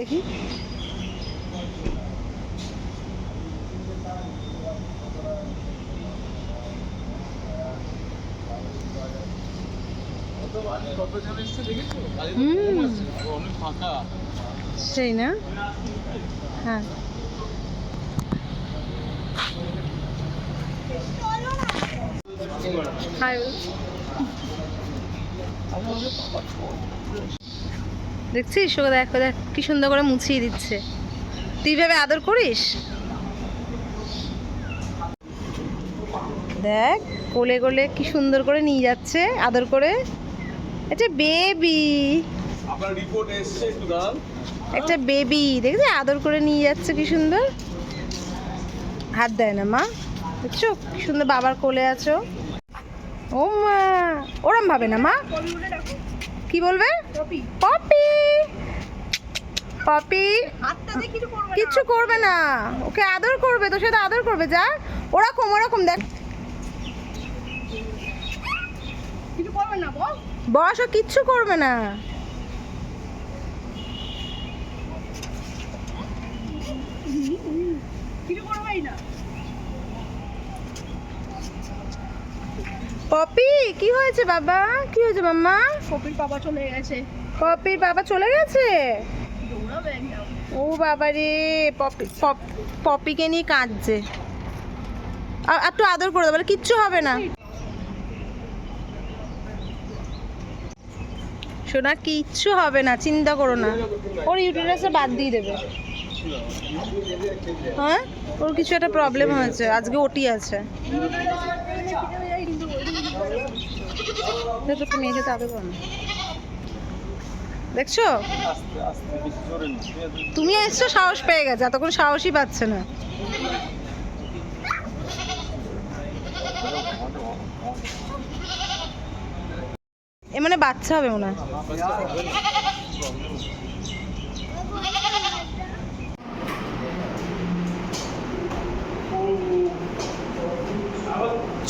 দেখি। সেই না? হ্যাঁ। হাই দেখছিস? ওকে দেখ দেখ কি সুন্দর করে মুছিয়ে দিচ্ছে। তুই ভেবে আদর করিস? দেখ কোলে কোলে কি সুন্দর করে নিয়ে যাচ্ছে আদর করে। এটা বেবি আপনার রিপোর্ট এসছে একটু একটা বেবি দেখছি আদর করে নিয়ে যাচ্ছে কি সুন্দর। হাত দেয় না মা। দেখছ? কি সুন্দর বাবার কোলে আছো। ও মা ওরম ভাবে না মা? কি বলবে? পপি পপি। কিচ্ছু করবে না। ওকে আদর করবে তোর সাথে আদর করবে যা। ওরকম ওরকম দেখ। বস ও কিচ্ছু করবে না। পপি কি হয়েছে বাবা? কি হয়েছে মাম্মা? কপির বাবা চলে গেছে। পপির বাবা চলে গেছে? ও বাবা রে পপি, পপিকে নিয়ে কাঁদছে। একটু আদর করে দেবো কিচ্ছু হবে না। শোনা কিচ্ছু হবে না, চিন্তা করো না। ওর ইউটিলাসে বাদ দিয়ে দেবে। হ্যাঁ? ওর কিছু একটা প্রবলেম হয়েছে, আজকে ওটি আছে। তুমি মেয়েকে তাদের না। দেখছ? তুমি এসছো সাহস পেয়ে গেছে এতক্ষণ সাহসই পাচ্ছে না। এ মানে বাচ্চা হবে মনে হয়।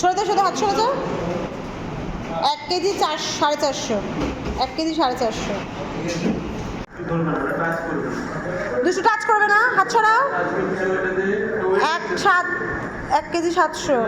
শুধু হাত তো এক কেজি চার সাড়ে চারশো। এক কেজি সাড়ে চারশো। দুশো টাচ করবে না? হাত ছড়াও এক সাত এক কেজি সাতশো।